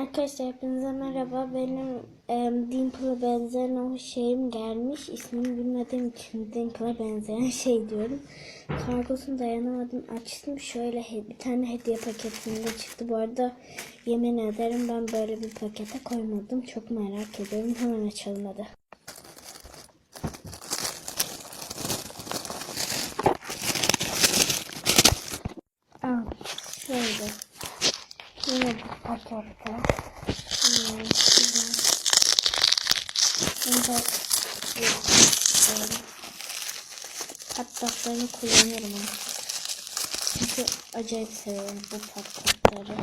Arkadaşlar hepinize merhaba. Benim e, Dimple'a benzeyen o şeyim gelmiş. İsmini bilmediğim için Dimple'a benzeyen şey diyorum. Kargosunu dayanamadım. Açtım. Şöyle bir tane hediye paketinde çıktı. Bu arada yemin ederim ben böyle bir pakete koymadım. Çok merak ediyorum. Hemen açalım hadi. Aa, şöyle. Yine bir pakette. Hmm, güzel. Bunu da. Patlatlarını kullanıyorum artık. Çünkü acayip seviyorum bu patlatları.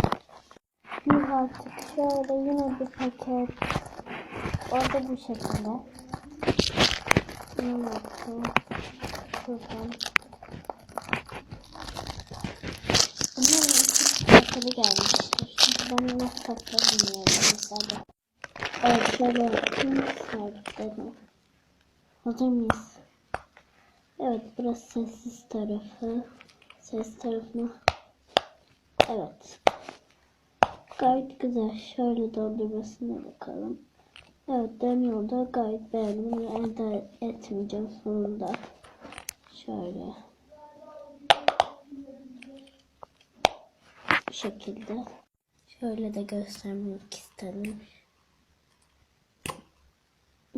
Şimdi artık şöyle yine bir paket. Orada bu şekilde. Bunu yaptım. Şuradan. Bunların iki paketi gelmiştir. Çünkü ben nasıl patlar bilmiyorum mesela. Evet şöyle yaptım. Sabitledim. Hazır mıyız? Evet burası sessiz tarafı. Ses tarafına. Evet. Gayet güzel. Şöyle doldurmasına bakalım. Evet dönüyor da gayet beğendim. Elde etmeyeceğim sonunda. Şöyle. Bu şekilde. Şöyle de göstermek istedim.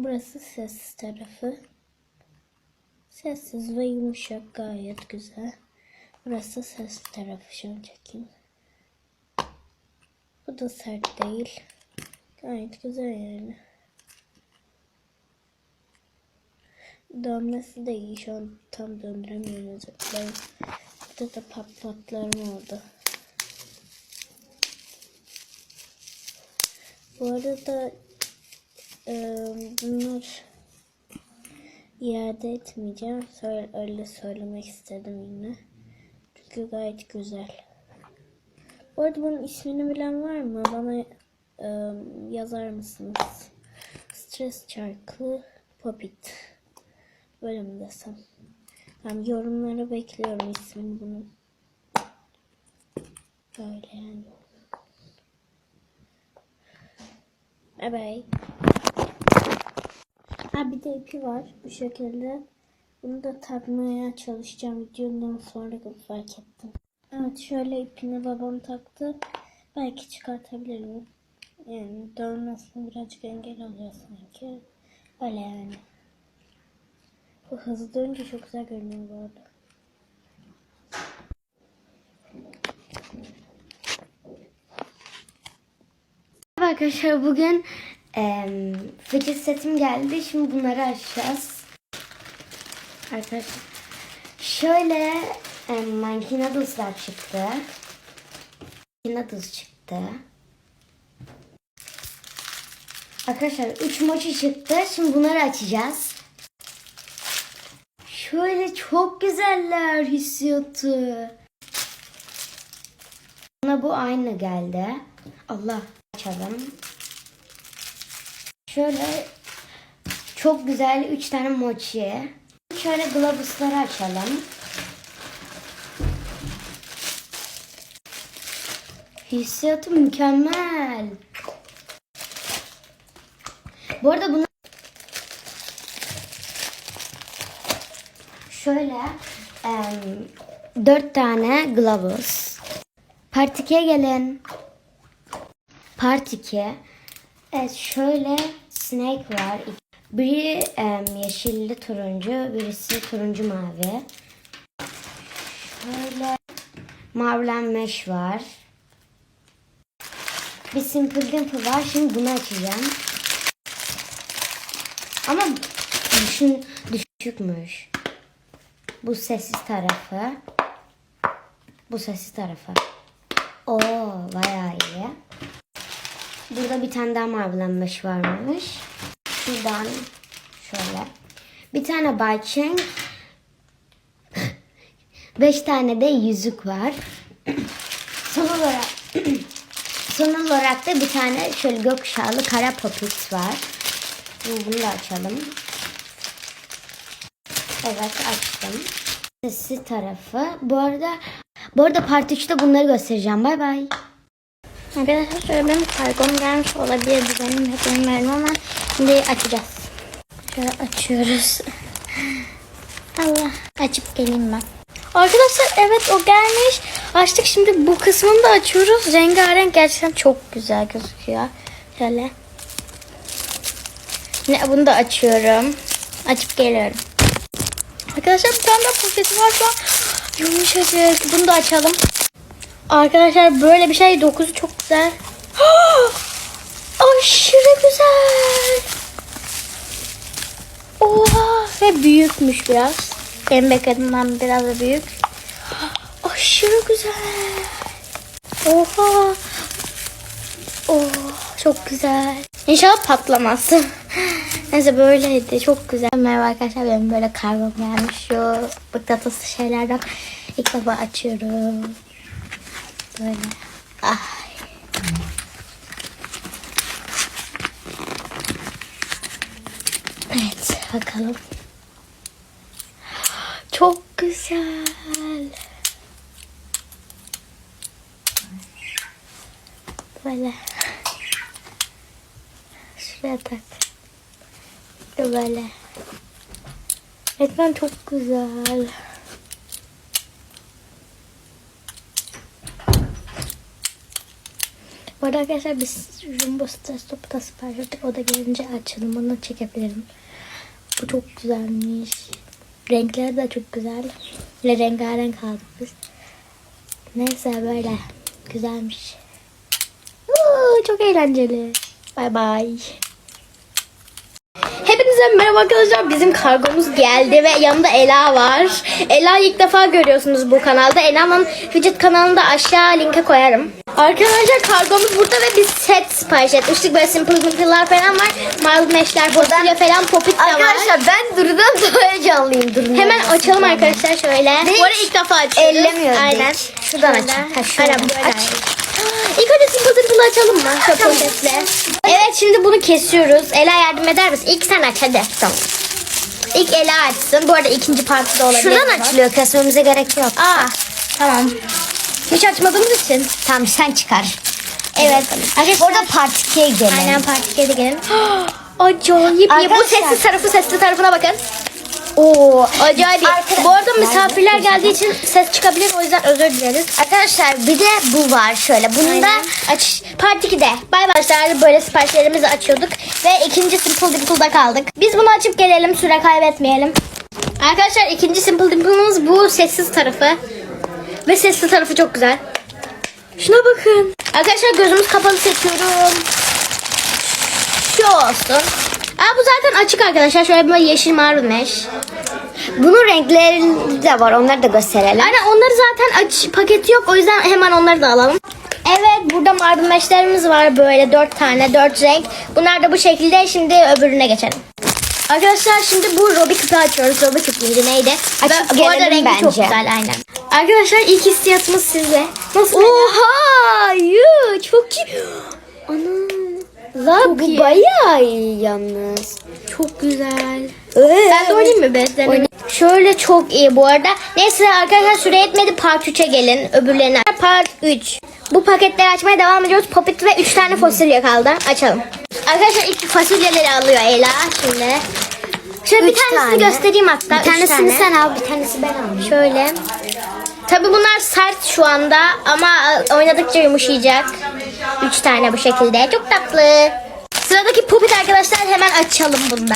Burası sessiz tarafı. Sessiz ve yumuşak gayet güzel. Burası sessiz tarafı şöyle çekeyim. Bu da sert değil. Gayet güzel yani. Dönmesi de iyi. Şu an tam döndüremiyorum özür dilerim. Burada da patlatlarım oldu. Bu arada bunlar iade etmeyeceğim. Söyle, öyle söylemek istedim yine. Çünkü gayet güzel. Bu arada bunun ismini bilen var mı? Bana e, yazar mısınız? Stres çarkı Popit. Böyle mi desem? Yani yorumlara bekliyorum ismini bunun. Böyle yani. Bye bye. Ha bir de ipi var bu şekilde. Bunu da takmaya çalışacağım videodan sonra fark ettim. Evet şöyle ipini babam taktı. Belki çıkartabilirim. Yani dönmesine birazcık engel oluyor sanki. Öyle yani. Bu hızlı dönünce çok güzel görünüyor bu arada. Arkadaşlar bugün eee fıçı setim geldi. Şimdi bunları açacağız. Arkadaşlar şöyle Monkey Noodles'lar çıktı. Noodles çıktı. Arkadaşlar 3 mochi çıktı. Şimdi bunları açacağız. Şöyle çok güzeller hissiyatı. Bana bu aynı geldi. Allah açalım. Şöyle çok güzel 3 tane mochi. Şöyle globusları açalım. Hissiyatı mükemmel. Bu arada bunu şöyle em, dört tane globus. Part 2'ye gelin. Part 2. Evet şöyle snake var. Biri em, yeşilli turuncu, birisi turuncu mavi. Şöyle mavilenmiş var. Bir simple dimple var. Şimdi bunu açacağım. Ama düşün, düşükmüş. Bu sessiz tarafı. Bu sessiz tarafı. Oo bayağı iyi. Burada bir tane daha marvelenmiş varmış. Şuradan şöyle. Bir tane Baycheng. Beş tane de yüzük var. Son olarak son olarak da bir tane şöyle gökkuşağlı kara popit var. Bunu da açalım. Evet açtım. Sessiz tarafı. Bu arada bu arada part 3'te bunları göstereceğim. Bay bay. Arkadaşlar şöyle benim kargom gelmiş olabilir benim de bilmiyorum ama şimdi açacağız. Şöyle açıyoruz. Allah açıp geleyim ben. Arkadaşlar evet o gelmiş. Açtık şimdi bu kısmını da açıyoruz. Rengarenk gerçekten çok güzel gözüküyor. Şöyle. Ne bunu da açıyorum. Açıp geliyorum. Arkadaşlar bir tane daha poşeti var şu an. Yumuşacık. Bunu da açalım. Arkadaşlar böyle bir şey dokuzu çok güzel. Aşırı güzel. Oha ve büyükmüş biraz. Benim beklediğimden biraz da büyük. Aşırı güzel. Oha. Oh, çok güzel. İnşallah patlamaz. Neyse böyleydi. Çok güzel. Merhaba arkadaşlar. Benim böyle kargom gelmiş. Şu mıknatıslı şeylerden ilk defa açıyorum. Böyle. Ay. Evet bakalım. Çok güzel. Böyle. Şuraya tak. Böyle. Ekran çok güzel. Bu arada arkadaşlar biz Jumbo Stres Top'u da sipariş ettik. O da gelince açalım. Onu çekebilirim. Bu çok güzelmiş. Renkleri de çok güzel. Böyle rengarenk aldık. Neyse böyle. Güzelmiş. Uuu, çok eğlenceli. Bay bay. Hepinize merhaba arkadaşlar. Bizim kargomuz geldi ve yanında Ela var. Ela'yı ilk defa görüyorsunuz bu kanalda. Ela'nın vücut kanalını da aşağı linke koyarım. Arkadaşlar kargomuz burada ve biz set sipariş etmiştik. Böyle simple dimple'lar falan var. Mild mesh'ler, fasulye falan, popit de var. Arkadaşlar ben Duru'dan daha heyecanlıyım Duru'nun. Hemen açalım arkadaşlar şöyle. Bu arada ilk defa açıyoruz. Ellemiyoruz Aynen. Şuradan aç. Ha, şuradan. Aynen böyle Aç. aç. İlk önce simple dimple'ı açalım mı? Şu poşetle. Evet şimdi bunu kesiyoruz. Ela yardım eder misin? İlk sen aç hadi. Tamam. İlk Ela açsın. Bu arada ikinci partı da olabilir. Şuradan açılıyor. Kesmemize gerek yok. Aa tamam. Hiç açmadığımız için. Tamam sen çıkar. Evet. Arkadaşlar Orada part 2'ye gidelim. Aynen part 2'ye de gelin. Acayip. Bu sessiz tarafı sesli tarafına bakın. Oo, acayip. Arkadaşlar- Bu arada misafirler geldiği için ses çıkabilir. O yüzden özür dileriz. Arkadaşlar bir de bu var şöyle. Bunu da aç part 2'de. Bay başlar böyle siparişlerimizi açıyorduk ve ikinci Simple Dimple'da kaldık. Biz bunu açıp gelelim süre kaybetmeyelim. Arkadaşlar ikinci Simple Dimple'ımız bu sessiz tarafı. Ve sesli tarafı çok güzel. Şuna bakın. Arkadaşlar gözümüz kapalı seçiyorum. Şu olsun. Aa, bu zaten açık arkadaşlar. Şöyle böyle yeşil mavi meş. bunun renkleri de var. Onları da gösterelim. Aynen onları zaten aç paketi yok. O yüzden hemen onları da alalım. Evet burada mavi meşlerimiz var böyle dört tane dört renk. Bunlar da bu şekilde. Şimdi öbürüne geçelim. Arkadaşlar şimdi bu Robi küpü açıyoruz. Robi küp müydü neydi? Açıp bu arada rengi çok bence. güzel aynen. Arkadaşlar ilk hissiyatımız sizle. Nasıl? Oha! Yuh, çok iyi. Ana. La Çok bu iyi. bayağı iyi yalnız. Çok güzel. Ee, Ben de oynayayım mı bezlerini? Şöyle çok iyi bu arada. Neyse arkadaşlar süre yetmedi. Part 3'e gelin. Öbürlerine. Part 3. Bu paketleri açmaya devam ediyoruz. Popit ve 3 tane fasulye kaldı. Açalım. Arkadaşlar ilk fasulyeleri alıyor Ela şimdi. Şöyle bir Üç tanesini tane. göstereyim hatta. Bir Üç tanesini tane. sen al, bir tanesi ben alayım. Şöyle. Tabi bunlar sert şu anda ama oynadıkça yumuşayacak. Üç tane bu şekilde. Çok tatlı. Sıradaki popit arkadaşlar hemen açalım bunda.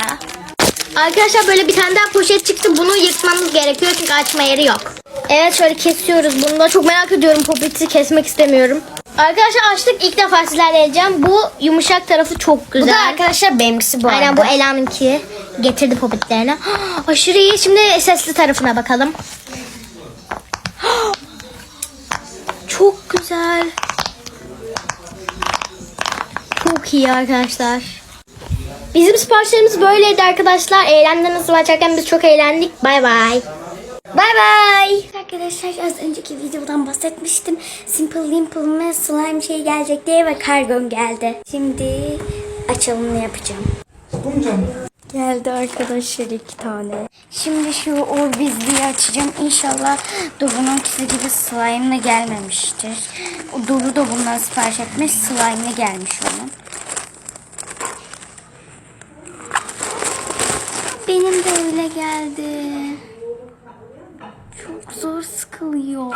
Arkadaşlar böyle bir tane daha poşet çıktı. Bunu yırtmamız gerekiyor çünkü açma yeri yok. Evet şöyle kesiyoruz bunu da. Çok merak ediyorum popiti kesmek istemiyorum. Arkadaşlar açtık ilk defa sizlerle eleyeceğim. Bu yumuşak tarafı çok güzel. Bu da arkadaşlar benimkisi bu Aynen arada. bu Ela'nınki. Getirdi popitlerini. Aşırı iyi. Şimdi sesli tarafına bakalım. Çok güzel. Çok iyi arkadaşlar. Bizim siparişlerimiz böyleydi arkadaşlar. Eğlendiniz mi açarken biz çok eğlendik. Bay bay. Bay bay. Arkadaşlar az önceki videodan bahsetmiştim. Simple Dimple ve slime şey gelecek diye ve kargon geldi. Şimdi açılımını yapacağım. Geldi arkadaşlar iki tane. Şimdi şu orbizliği açacağım. İnşallah Duru'nunkisi gibi slime'la gelmemiştir. O Duru da bundan sipariş etmiş. Slime'la gelmiş onun. Benim de öyle geldi. Çok zor sıkılıyor.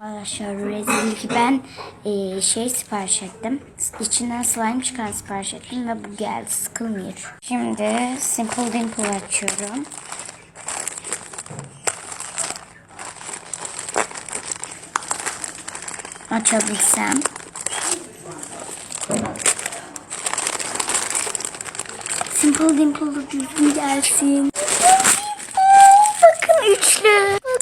Arkadaşlar rezil ki ben eee, şey sipariş ettim. İçinden slime çıkan sipariş ettim ve bu geldi. Sıkılmıyor. Şimdi Simple Dimple açıyorum. Açabilsem. Simple Dimple'lı düzgün gelsin. Bakın üçlü.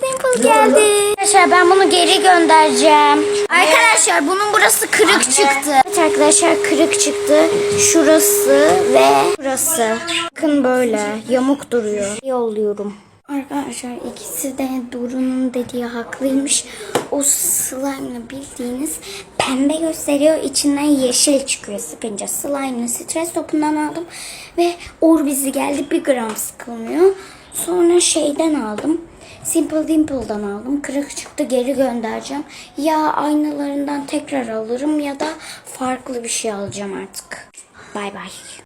Dimple geldi. Arkadaşlar ben bunu geri göndereceğim. Arkadaşlar bunun burası kırık çıktı. Evet arkadaşlar kırık çıktı. Şurası ve şurası. Bakın böyle yamuk duruyor. Yolluyorum. Arkadaşlar ikisi de Duru'nun dediği haklıymış. O slime'la bildiğiniz pembe gösteriyor. içinden yeşil çıkıyor sıkınca. Slime'lı stres topundan aldım. Ve Orbiz'i geldi. Bir gram sıkılmıyor. Sonra şeyden aldım. Simple Dimple'dan aldım. Kırık çıktı geri göndereceğim. Ya aynalarından tekrar alırım ya da farklı bir şey alacağım artık. Bay bay.